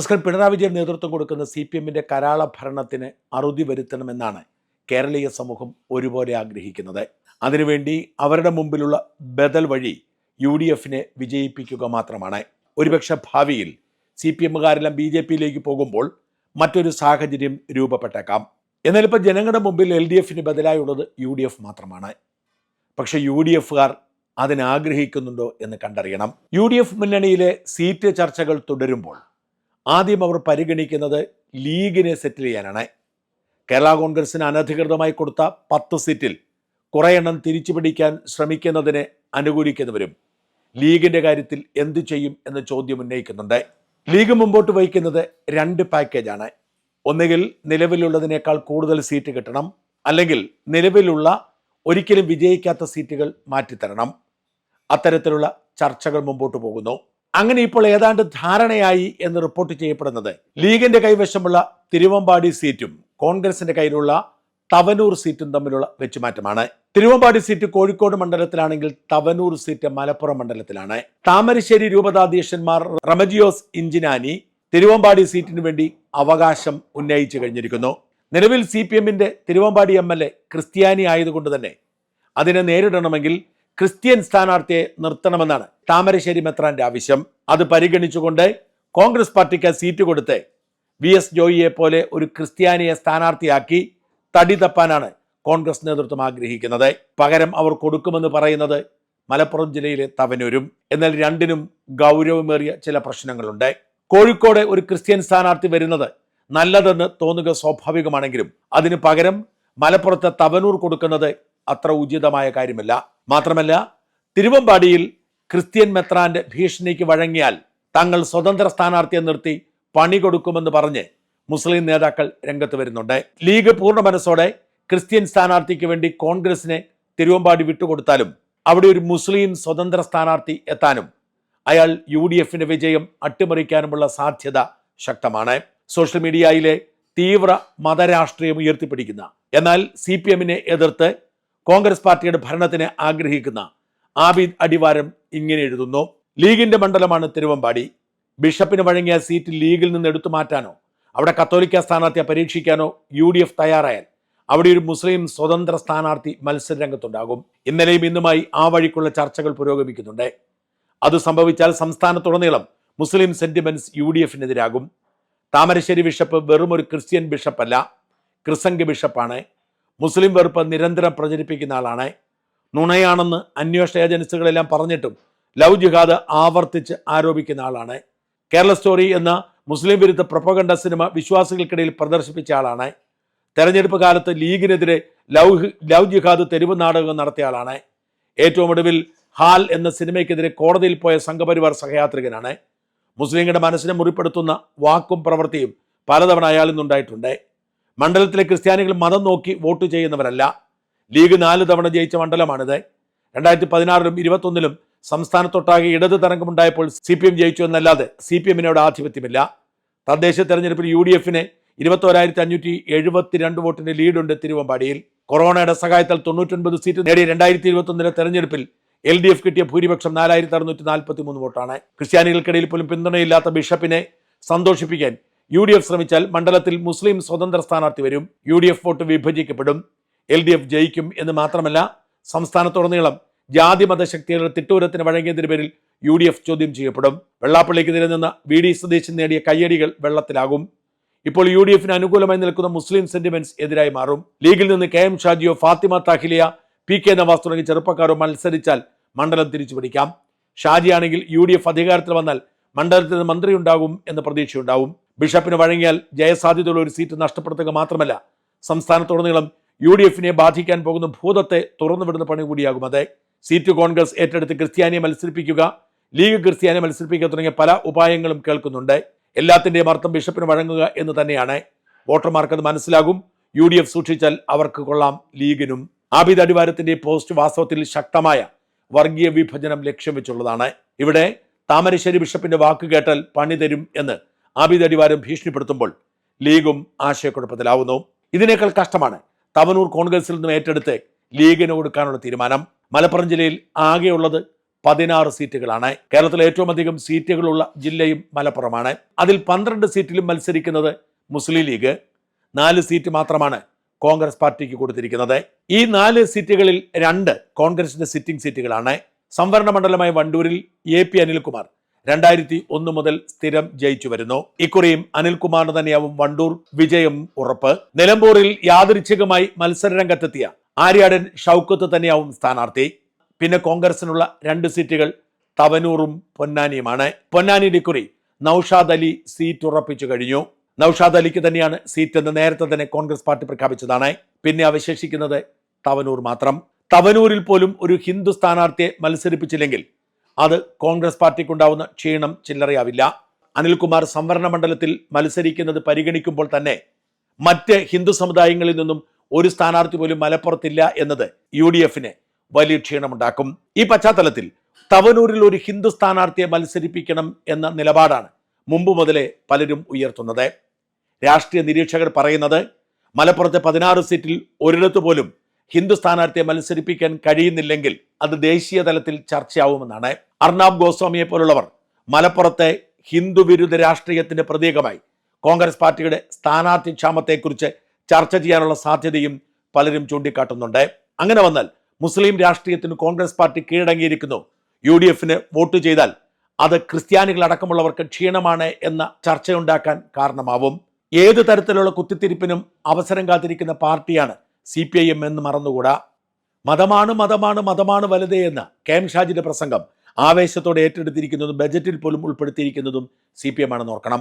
നമസ്കാരം പിണറായി വിജയൻ നേതൃത്വം കൊടുക്കുന്ന സി പി എമ്മിന്റെ കരാള ഭരണത്തിന് അറുതി വരുത്തണമെന്നാണ് കേരളീയ സമൂഹം ഒരുപോലെ ആഗ്രഹിക്കുന്നത്. അതിനുവേണ്ടി അവരുടെ മുമ്പിലുള്ള ബദൽ വഴി യു ഡി എഫിനെ വിജയിപ്പിക്കുക മാത്രമാണ്. ഒരുപക്ഷെ ഭാവിയിൽ സി പി എമ്മുകാരെല്ലാം ബി ജെ പിയിലേക്ക് പോകുമ്പോൾ മറ്റൊരു സാഹചര്യം രൂപപ്പെട്ടേക്കാം. എന്നാൽ ഇപ്പോൾ ജനങ്ങളുടെ മുമ്പിൽ എൽ ഡി എഫിന് ബദലായുള്ളത് യു ഡി എഫ് മാത്രമാണ്. പക്ഷേ യു ഡി എഫുകാർ അതിനാഗ്രഹിക്കുന്നുണ്ടോ എന്ന് കണ്ടറിയണം. യു ഡി എഫ് മുന്നണിയിലെ സീറ്റ് ചർച്ചകൾ തുടരുമ്പോൾ ആദ്യം അവർ പരിഗണിക്കുന്നത് ലീഗിനെ സെറ്റിൽ ചെയ്യാനാണ്. കേരള കോൺഗ്രസിന് അനധികൃതമായി കൊടുത്ത പത്ത് സീറ്റിൽ കുറേ എണ്ണം തിരിച്ചു പിടിക്കാൻ ശ്രമിക്കുന്നതിനെ അനുകൂലിക്കുന്നവരും ലീഗിന്റെ കാര്യത്തിൽ എന്തു ചെയ്യും എന്ന ചോദ്യം ഉന്നയിക്കുന്നുണ്ട്. ലീഗ് മുമ്പോട്ട് വഹിക്കുന്നത് രണ്ട് പാക്കേജാണ്. ഒന്നുകിൽ നിലവിലുള്ളതിനേക്കാൾ കൂടുതൽ സീറ്റ് കിട്ടണം അല്ലെങ്കിൽ നിലവിലുള്ള ഒരിക്കലും വിജയിക്കാത്ത സീറ്റുകൾ മാറ്റിത്തരണം. അത്തരത്തിലുള്ള ചർച്ചകൾ മുമ്പോട്ട് പോകുന്നു. അങ്ങനെ ഇപ്പോൾ ഏതാണ്ട് ധാരണയായി എന്ന് റിപ്പോർട്ട് ചെയ്യപ്പെടുന്നത്. ലീഗിന്റെ കൈവശമുള്ള തിരുവമ്പാടി സീറ്റും കോൺഗ്രസിന്റെ കയ്യിലുള്ള തവനൂർ സീറ്റും തമ്മിലുള്ള വെച്ചുമാറ്റമാണ്. തിരുവമ്പാടി സീറ്റ് കോഴിക്കോട് മണ്ഡലത്തിലാണെങ്കിൽ തവനൂർ സീറ്റ് മലപ്പുറം മണ്ഡലത്തിലാണ്. താമരശ്ശേരി രൂപതാധ്യക്ഷന്മാർ റമജിയോസ് ഇഞ്ചിനാനി തിരുവമ്പാടി സീറ്റിന് വേണ്ടി അവകാശം ഉന്നയിച്ചു കഴിഞ്ഞിരിക്കുന്നു. നിലവിൽ സി പി എമ്മിന്റെ തിരുവമ്പാടി എം എൽ എ ക്രിസ്ത്യാനി ആയതുകൊണ്ട് തന്നെ അതിനെ നേരിടണമെങ്കിൽ ക്രിസ്ത്യൻ സ്ഥാനാർത്ഥിയെ നിർത്തണമെന്നാണ് താമരശ്ശേരി മെത്രാന്റെ ആവശ്യം. അത് പരിഗണിച്ചുകൊണ്ട് കോൺഗ്രസ് പാർട്ടിക്ക് സീറ്റ് കൊടുത്ത് വി എസ് ജോയിയെ പോലെ ഒരു ക്രിസ്ത്യാനിയെ സ്ഥാനാർത്ഥിയാക്കി തടി തപ്പാനാണ് കോൺഗ്രസ് നേതൃത്വം ആഗ്രഹിക്കുന്നത്. പകരം അവർ കൊടുക്കുമെന്ന് പറയുന്നത് മലപ്പുറം ജില്ലയിലെ തവനൂരും എന്നാൽ രണ്ടിനും ഗൗരവമേറിയ ചില പ്രശ്നങ്ങളുണ്ട്. കോഴിക്കോട് ഒരു ക്രിസ്ത്യൻ സ്ഥാനാർത്ഥി വരുന്നത് നല്ലതെന്ന് തോന്നുക സ്വാഭാവികമാണെങ്കിലും അതിന് പകരം മലപ്പുറത്തെ തവനൂർ കൊടുക്കുന്നത് അത്ര ഉചിതമായ കാര്യമല്ല. മാത്രമല്ല തിരുവമ്പാടിയിൽ ക്രിസ്ത്യൻ മെത്രാന്റെ ഭീഷണിക്ക് വഴങ്ങിയാൽ തങ്ങൾ സ്വതന്ത്ര സ്ഥാനാർത്ഥിയെ നിർത്തി പണി കൊടുക്കുമെന്ന് പറഞ്ഞ് മുസ്ലിം നേതാക്കൾ രംഗത്ത് വരുന്നുണ്ട്. ലീഗ് പൂർണ മനസ്സോടെ ക്രിസ്ത്യൻ സ്ഥാനാർത്ഥിക്ക് വേണ്ടി കോൺഗ്രസിനെ തിരുവമ്പാടി വിട്ടുകൊടുത്താലും അവിടെ ഒരു മുസ്ലിം സ്വതന്ത്ര സ്ഥാനാർത്ഥി എത്താനും അയാൾ യു ഡി എഫിന്റെ വിജയം അട്ടിമറിക്കാനുമുള്ള സാധ്യത ശക്തമാണ്. സോഷ്യൽ മീഡിയയിലെ തീവ്ര മതരാഷ്ട്രീയം ഉയർത്തിപ്പിടിക്കുന്ന എന്നാൽ സി പി എമ്മിനെ എതിർത്ത് കോൺഗ്രസ് പാർട്ടിയുടെ ഭരണത്തിന് ആഗ്രഹിക്കുന്ന ആബിദ് അടിവാരം ഇങ്ങനെ എഴുതുന്നു. ലീഗിന്റെ മണ്ഡലമാണ് തിരുവമ്പാടി. ബിഷപ്പിന് വഴങ്ങിയ സീറ്റ് ലീഗിൽ നിന്ന് എടുത്തു മാറ്റാനോ അവിടെ കത്തോലിക്ക സ്ഥാനാർത്ഥിയെ പരീക്ഷിക്കാനോ യു ഡി എഫ് തയ്യാറായാൽ അവിടെ ഒരു മുസ്ലിം സ്വതന്ത്ര സ്ഥാനാർത്ഥി മത്സരരംഗത്തുണ്ടാകും. ഇന്നലെയും ഇന്നുമായി ആ വഴിക്കുള്ള ചർച്ചകൾ പുരോഗമിക്കുന്നുണ്ട്. അത് സംഭവിച്ചാൽ സംസ്ഥാനത്തുടനീളം മുസ്ലിം സെന്റിമെന്റ്സ് യു ഡി എഫിനെതിരാകും താമരശ്ശേരി ബിഷപ്പ് വെറും ഒരു ക്രിസ്ത്യൻ ബിഷപ്പല്ല ക്രിസംഗ ബിഷപ്പാണ്. മുസ്ലിം വെറുപ്പ് നിരന്തരം പ്രചരിപ്പിക്കുന്ന ആളാണ്. നുണയാണെന്ന് അന്വേഷണ ഏജൻസികളെല്ലാം പറഞ്ഞിട്ടും ലവ് ജിഹാദ് ആവർത്തിച്ച് ആരോപിക്കുന്ന ആളാണ്. കേരള സ്റ്റോറി എന്ന മുസ്ലിം വിരുദ്ധ പ്രൊപ്പഗണ്ട സിനിമ വിശ്വാസികൾക്കിടയിൽ പ്രദർശിപ്പിച്ച ആളാണ്. തെരഞ്ഞെടുപ്പ് കാലത്ത് ലീഗിനെതിരെ ലവ് ലവ് ജിഹാദ് തെരുവ് നാടകം നടത്തിയ ആളാണ്. ഏറ്റവും ഒടുവിൽ ഹാൽ എന്ന സിനിമയ്ക്കെതിരെ കോടതിയിൽ പോയ സംഘപരിവാർ സഹയാത്രികനാണ്. മുസ്ലിങ്ങളുടെ മനസ്സിനെ മുറിപ്പെടുത്തുന്ന വാക്കും പ്രവൃത്തിയും പലതവണ അയാളിൽ നിന്നുണ്ടായിട്ടുണ്ട്. മണ്ഡലത്തിലെ ക്രിസ്ത്യാനികൾ മതം നോക്കി വോട്ട് ചെയ്യുന്നവരല്ല. ലീഗ് നാല് തവണ ജയിച്ച മണ്ഡലമാണിത്. രണ്ടായിരത്തി പതിനാറിലും ഇരുപത്തൊന്നിലും സംസ്ഥാനത്തൊട്ടാകെ ഇടത് തരംഗമുണ്ടായപ്പോൾ സി പി എം ജയിച്ചു എന്നല്ലാതെ സി പി എമ്മിനോട് ആധിപത്യമില്ല. തദ്ദേശ തെരഞ്ഞെടുപ്പിൽ യു ഡി എഫിന് ഇരുപത്തോരായിരത്തി അഞ്ഞൂറ്റി എഴുപത്തിരണ്ട് വോട്ടിന്റെ ലീഡുണ്ട് തിരുവമ്പാടിയിൽ. കൊറോണയുടെ സഹായത്താൽ തൊണ്ണൂറ്റൊൻപത് സീറ്റ് നേടിയ രണ്ടായിരത്തി ഇരുപത്തൊന്നിലെ തെരഞ്ഞെടുപ്പിൽ എൽ ഡി എഫ് കിട്ടിയ ഭൂരിപക്ഷം നാലായിരത്തി അറുന്നൂറ്റി നാൽപ്പത്തി മൂന്ന് വോട്ടാണ്. ക്രിസ്ത്യാനികൾക്കിടയിൽ പോലും പിന്തുണയില്ലാത്ത ബിഷപ്പിനെ സന്തോഷിപ്പിക്കാൻ യു ഡി എഫ് ശ്രമിച്ചാൽ മണ്ഡലത്തിൽ മുസ്ലിം സ്വതന്ത്ര സ്ഥാനാർത്ഥി വരും. യു ഡി എഫ് വോട്ട് വിഭജിക്കപ്പെടും. എൽ ഡി എഫ് ജയിക്കും എന്ന് മാത്രമല്ല സംസ്ഥാനത്തുടനീളം ജാതി മതശക്തികളുടെ തിട്ടൂരത്തിന് വഴങ്ങിയതിന് പേരിൽ യു ഡി എഫ് ചോദ്യം ചെയ്യപ്പെടും. വെള്ളാപ്പള്ളിക്കെതിരെ നിന്ന് വി ഡി സതീശൻ നേടിയ കയ്യടികൾ വെള്ളത്തിലാകും. ഇപ്പോൾ യു ഡി എഫിന് അനുകൂലമായി നിൽക്കുന്ന മുസ്ലിം സെന്റിമെന്റ്സ് എതിരായി മാറും. ലീഗിൽ നിന്ന് കെ എം ഷാജിയോ ഫാത്തിമ താഹിലിയ പി കെ നവാസ് തുടങ്ങിയ ചെറുപ്പക്കാരോ മത്സരിച്ചാൽ മണ്ഡലം തിരിച്ചു പിടിക്കാം. ഷാജിയാണെങ്കിൽ യു ഡി എഫ് അധികാരത്തിൽ വന്നാൽ മണ്ഡലത്തിൽ നിന്ന് മന്ത്രി ഉണ്ടാകും എന്ന പ്രതീക്ഷയുണ്ടാവും. ബിഷപ്പിന് വഴങ്ങിയാൽ ജയസാധ്യതയുള്ള ഒരു സീറ്റ് നഷ്ടപ്പെടുത്തുക മാത്രമല്ല സംസ്ഥാനത്തുടനീളം യു ഡി എഫിനെ ബാധിക്കാൻ പോകുന്ന ഭൂതത്തെ തുറന്നുവിടുന്ന പണി കൂടിയാകും അതെ. സീറ്റ് കോൺഗ്രസ് ഏറ്റെടുത്ത് ക്രിസ്ത്യാനിയെ മത്സരിപ്പിക്കുക ലീഗ് ക്രിസ്ത്യാനിയെ മത്സരിപ്പിക്കുക തുടങ്ങിയ പല ഉപായങ്ങളും കേൾക്കുന്നുണ്ട്. എല്ലാത്തിന്റെയും അർത്ഥം ബിഷപ്പിന് വഴങ്ങുക എന്ന് തന്നെയാണ്. വോട്ടർമാർക്ക് അത് മനസ്സിലാകും. യു ഡി എഫ് സൂക്ഷിച്ചാൽ അവർക്ക് കൊള്ളാം ലീഗിനും. ആബിദ് അടിവാരത്തിന്റെ പോസ്റ്റ് വാസ്തവത്തിൽ ശക്തമായ വർഗീയ വിഭജനം ലക്ഷ്യം വെച്ചുള്ളതാണ്. ഇവിടെ താമരശ്ശേരി ബിഷപ്പിന്റെ വാക്ക് കേട്ടാൽ പണി തരും എന്ന് ആബിദ് അടിവാരം ഭീഷണിപ്പെടുത്തുമ്പോൾ ലീഗും ആശയക്കുഴപ്പത്തിലാവുന്നു. ഇതിനേക്കാൾ കഷ്ടമാണ് തവനൂർ കോൺഗ്രസിൽ നിന്നും ഏറ്റെടുത്ത് ലീഗിന് കൊടുക്കാനുള്ള തീരുമാനം. മലപ്പുറം ജില്ലയിൽ ആകെയുള്ളത് പതിനാറ് സീറ്റുകളാണ്. കേരളത്തിലെ ഏറ്റവും അധികം സീറ്റുകളുള്ള ജില്ലയും മലപ്പുറമാണ്. അതിൽ പന്ത്രണ്ട് സീറ്റിലും മത്സരിക്കുന്നത് മുസ്ലിം ലീഗ്. നാല് സീറ്റ് മാത്രമാണ് കോൺഗ്രസ് പാർട്ടിക്ക് കൊടുത്തിരിക്കുന്നത്. ഈ നാല് സീറ്റുകളിൽ രണ്ട് കോൺഗ്രസിന്റെ സിറ്റിംഗ് സീറ്റുകളാണ്. സംവരണ മണ്ഡലമായ വണ്ടൂരിൽ എ പി അനിൽകുമാർ രണ്ടായിരത്തി ഒന്ന് മുതൽ സ്ഥിരം ജയിച്ചു വരുന്നു. ഇക്കുറിയും അനിൽകുമാറിന് തന്നെയാവും വണ്ടൂർ വിജയം ഉറപ്പ്. നിലമ്പൂരിൽ യാദൃച്ഛികമായി മത്സര രംഗത്തെത്തിയ ആര്യാടൻ ഷൗക്കത്ത് തന്നെയാവും സ്ഥാനാർത്ഥി. പിന്നെ കോൺഗ്രസിനുള്ള രണ്ട് സീറ്റുകൾ തവനൂറും പൊന്നാനിയുമാണ്. പൊന്നാനിയുടെ ഇക്കുറി നൌഷാദ് അലി സീറ്റ് ഉറപ്പിച്ചു കഴിഞ്ഞു. നൌഷാദ് അലിക്ക് തന്നെയാണ് സീറ്റ് എന്ന് നേരത്തെ തന്നെ കോൺഗ്രസ് പാർട്ടി പ്രഖ്യാപിച്ചതാണ്. പിന്നെ അവശേഷിക്കുന്നത് തവനൂർ മാത്രം. തവനൂരിൽ പോലും ഒരു ഹിന്ദു സ്ഥാനാർത്ഥിയെ മത്സരിപ്പിച്ചില്ലെങ്കിൽ അത് കോൺഗ്രസ് പാർട്ടിക്കുണ്ടാവുന്ന ക്ഷീണം ചില്ലറയാവില്ല. അനിൽകുമാർ സംവരണ മണ്ഡലത്തിൽ മത്സരിക്കുന്നത് പരിഗണിക്കുമ്പോൾ തന്നെ മറ്റ് ഹിന്ദു സമുദായങ്ങളിൽ നിന്നും ഒരു സ്ഥാനാർത്ഥി പോലും മലപ്പുറത്തില്ല എന്നത് യു ഡി എഫിന് വലിയ ക്ഷീണമുണ്ടാക്കും. ഈ പശ്ചാത്തലത്തിൽ തവനൂരിൽ ഒരു ഹിന്ദു സ്ഥാനാർത്ഥിയെ മത്സരിപ്പിക്കണം എന്ന നിലപാടാണ് മുമ്പ് മുതലേ പലരും ഉയർത്തുന്നത്. രാഷ്ട്രീയ നിരീക്ഷകർ പറയുന്നത് മലപ്പുറത്തെ പതിനാറ് സീറ്റിൽ ഒരിടത്ത് പോലും ഹിന്ദു സ്ഥാനാർത്ഥിയെ മത്സരിപ്പിക്കാൻ കഴിയുന്നില്ലെങ്കിൽ അത് ദേശീയ തലത്തിൽ ചർച്ചയാവുമെന്നാണ് അർണാബ് ഗോസ്വാമിയെ പോലുള്ളവർ മലപ്പുറത്തെ ഹിന്ദു വിരുദ്ധ രാഷ്ട്രീയത്തിന്റെ പ്രതീകമായി കോൺഗ്രസ് പാർട്ടിയുടെ സ്ഥാനാർത്ഥി ക്ഷാമത്തെക്കുറിച്ച് ചർച്ച ചെയ്യാനുള്ള സാധ്യതയും പലരും ചൂണ്ടിക്കാട്ടുന്നുണ്ട്. അങ്ങനെ വന്നാൽ മുസ്ലിം രാഷ്ട്രീയത്തിന് കോൺഗ്രസ് പാർട്ടി കീഴടങ്ങിയിരിക്കുന്നു. യു ഡി എഫിന് വോട്ട് ചെയ്താൽ അത് ക്രിസ്ത്യാനികളടക്കമുള്ളവർക്ക് ക്ഷീണമാണ് എന്ന ചർച്ചയുണ്ടാക്കാൻ കാരണമാവും. ഏത് തരത്തിലുള്ള കുത്തിത്തിരിപ്പിനും അവസരം കാത്തിരിക്കുന്ന പാർട്ടിയാണ് സി പി ഐ എം എന്ന് മറന്നുകൂടാ? മതമാണ് മതമാണ് മതമാണ് വലുതേ എന്ന കെ എം ഷാജിന്റെ പ്രസംഗം ആവേശത്തോടെ ഏറ്റെടുത്തിരിക്കുന്നതും ബജറ്റിൽ പോലും ഉൾപ്പെടുത്തിയിരിക്കുന്നതും സി പി എം ആണെന്ന് ഓർക്കണം.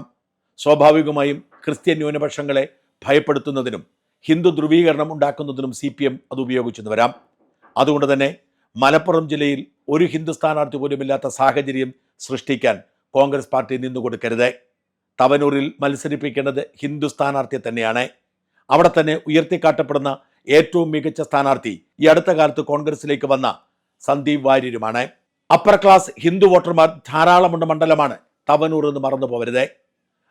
സ്വാഭാവികമായും ക്രിസ്ത്യൻ ന്യൂനപക്ഷങ്ങളെ ഭയപ്പെടുത്തുന്നതിനും ഹിന്ദു ധ്രുവീകരണം ഉണ്ടാക്കുന്നതിനും സി പി എം അത് ഉപയോഗിച്ചെന്ന് വരാം. അതുകൊണ്ട് തന്നെ മലപ്പുറം ജില്ലയിൽ ഒരു ഹിന്ദു സ്ഥാനാർത്ഥി പോലും ഇല്ലാത്ത സാഹചര്യം സൃഷ്ടിക്കാൻ കോൺഗ്രസ് പാർട്ടി നിന്നു കൊടുക്കരുത്. തവനൂരിൽ മത്സരിപ്പിക്കേണ്ടത് ഹിന്ദു സ്ഥാനാർത്ഥിയെ തന്നെയാണ്. അവിടെ തന്നെ ഉയർത്തിക്കാട്ടപ്പെടുന്ന ഏറ്റവും മികച്ച സ്ഥാനാർത്ഥി ഈ അടുത്ത കാലത്ത് കോൺഗ്രസിലേക്ക് വന്ന സന്ദീപ് വാര്യരുമാണ്. അപ്പർ ക്ലാസ് ഹിന്ദു വോട്ടർമാർ ധാരാളമുണ്ട് മണ്ഡലമാണ്. തവനൂർ എന്ന് മറന്നു പോകരുതേ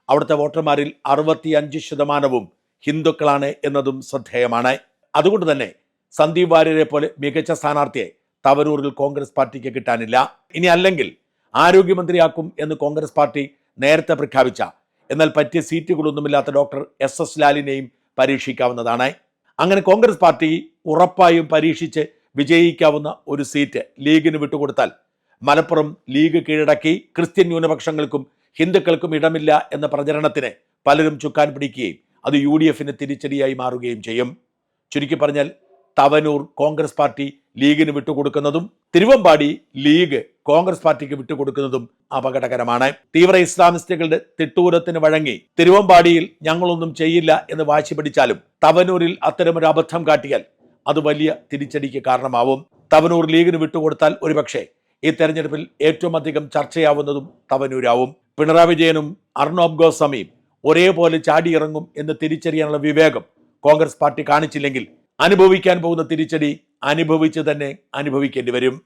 അവിടുത്തെ വോട്ടർമാരിൽ അറുപത്തി അഞ്ച് ശതമാനവും ഹിന്ദുക്കളാണ് എന്നതും ശ്രദ്ധേയമാണ്. അതുകൊണ്ട് തന്നെ സന്ദീപ് വാര്യരെ പോലെ മികച്ച സ്ഥാനാർത്ഥിയെ തവനൂരിൽ കോൺഗ്രസ് പാർട്ടിക്ക് കിട്ടാനില്ല. ഇനി അല്ലെങ്കിൽ ആരോഗ്യമന്ത്രിയാക്കും എന്ന് കോൺഗ്രസ് പാർട്ടി നേരത്തെ പ്രഖ്യാപിച്ച. എന്നാൽ പറ്റിയ സീറ്റുകളൊന്നുമില്ലാത്ത ഡോക്ടർ എസ് എസ് ലാലിനെയും പരീക്ഷിക്കാവുന്നതാണ്. അങ്ങനെ കോൺഗ്രസ് പാർട്ടി ഉറപ്പായും പരീക്ഷിച്ച് വിജയിക്കാവുന്ന ഒരു സീറ്റ് ലീഗിന് വിട്ടുകൊടുത്താൽ മലപ്പുറം ലീഗ് കീഴടക്കി ക്രിസ്ത്യൻ ന്യൂനപക്ഷങ്ങൾക്കും ഹിന്ദുക്കൾക്കും ഇടമില്ല എന്ന പ്രചരണത്തിന് പലരും ചുക്കാൻ പിടിക്കുകയും അത് യു ഡി എഫിന് തിരിച്ചടിയായി മാറുകയും ചെയ്യും. ചുരുക്കി പറഞ്ഞാൽ തവനൂർ കോൺഗ്രസ് പാർട്ടി ലീഗിന് വിട്ടുകൊടുക്കുന്നതും തിരുവമ്പാടി ലീഗ് കോൺഗ്രസ് പാർട്ടിക്ക് വിട്ടുകൊടുക്കുന്നതും അപകടകരമാണ്. തീവ്ര ഇസ്ലാമിസ്റ്റുകളുടെ തിട്ടൂരത്തിന് വഴങ്ങി തിരുവമ്പാടിയിൽ ഞങ്ങളൊന്നും ചെയ്യില്ല എന്ന് വാശി പിടിച്ചാലും തവനൂരിൽ അത്തരമൊരു അബദ്ധം കാട്ടിയാൽ അത് വലിയ തിരിച്ചടിക്ക് കാരണമാവും. തവനൂർ ലീഗിന് വിട്ടുകൊടുത്താൽ ഒരുപക്ഷെ ഈ തെരഞ്ഞെടുപ്പിൽ ഏറ്റവും അധികം ചർച്ചയാവുന്നതും തവനൂരാവും. പിണറായി വിജയനും അർണോബ് ഗോസ്വാമിയും ഒരേപോലെ ചാടിയിറങ്ങും എന്ന് തിരിച്ചറിയാനുള്ള വിവേകം കോൺഗ്രസ് പാർട്ടി കാണിച്ചില്ലെങ്കിൽ അനുഭവിക്കാൻ പോകുന്ന തിരിച്ചടി അനുഭവിച്ച് തന്നെ അനുഭവിക്കേണ്ടി വരും.